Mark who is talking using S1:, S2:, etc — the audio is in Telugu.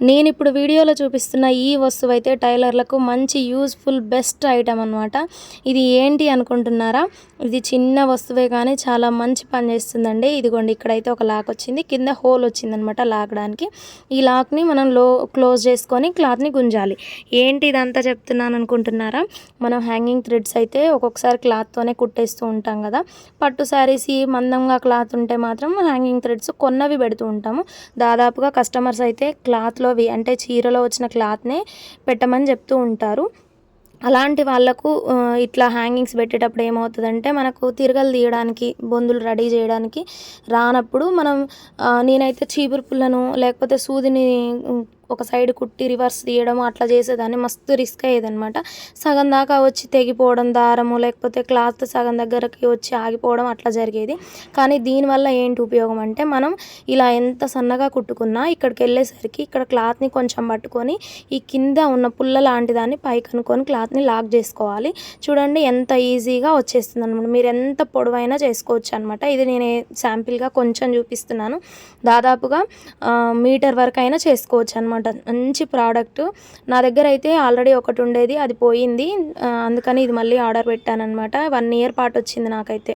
S1: నేను ఇప్పుడు వీడియోలో చూపిస్తున్న ఈ వస్తువు అయితే టైలర్లకు మంచి యూజ్ఫుల్ బెస్ట్ ఐటమ్ అనమాట ఇది ఏంటి అనుకుంటున్నారా? ఇది చిన్న వస్తువే కానీ చాలా మంచి పని చేస్తుందండి. ఇదిగోండి ఇక్కడైతే ఒక లాక్ వచ్చింది. కింద హోల్ వచ్చిందనమాట లాగడానికి ఈ లాక్ని మనం లో క్లోజ్ చేసుకొని క్లాత్ని గుంజాలి. ఏంటి ఇదంతా చెప్తున్నాను అనుకుంటున్నారా? మనం హ్యాంగింగ్ థ్రెడ్స్ అయితే ఒక్కొక్కసారి క్లాత్తోనే కుట్టేస్తూ ఉంటాం కదా. పట్టు శారీస్ మందంగా క్లాత్ ఉంటే మాత్రం హ్యాంగింగ్ థ్రెడ్స్ కొన్నవి పెడుతూ ఉంటాము. దాదాపుగా కస్టమర్స్ అయితే క్లాత్లో అంటే చీరలో వచ్చిన క్లాత్నే పెట్టమని చెప్తూ ఉంటారు. అలాంటి వాళ్ళకు ఇట్లా హ్యాంగింగ్స్ పెట్టేటప్పుడు ఏమవుతుందంటే మనకు తిరగలు తీయడానికి బొందులు రెడీ చేయడానికి రానప్పుడు మనం నేనైతే చీపురు పుల్లను లేకపోతే సూదిని ఒక సైడ్ కుట్టి రివర్స్ తీయడం అట్లా చేసేదాన్ని. మస్తు రిస్క్ అయ్యేదన్నమాట. సగం దాకా వచ్చి తెగిపోవడం దారము లేకపోతే క్లాత్ సగం దగ్గరకి వచ్చి ఆగిపోవడం అట్లా జరిగేది. కానీ దీనివల్ల ఏంటి ఉపయోగం అంటే మనం ఇలా ఎంత సన్నగా కుట్టుకున్నా ఇక్కడికి వెళ్ళేసరికి ఇక్కడ క్లాత్ని కొంచెం పట్టుకొని ఈ కింద ఉన్న పుల్ల లాంటి దాన్ని పైకి అనుకొని క్లాత్ని లాక్ చేసుకోవాలి. చూడండి ఎంత ఈజీగా వచ్చేస్తుంది అనమాట మీరు ఎంత పొడవైనా చేసుకోవచ్చు అనమాట ఇది నేను శాంపిల్గా కొంచెం చూపిస్తున్నాను. దాదాపుగా మీటర్ వరకు అయినా చేసుకోవచ్చు అనమాట మంచి ప్రోడక్ట్ నా దగ్గర అయితే ఆల్రెడీ ఒకటి ఉండేది అది పోయింది. అందుకని ఇది మళ్ళీ ఆర్డర్ పెట్టానమాట వన్ ఇయర్ పాటు వచ్చింది నాకైతే.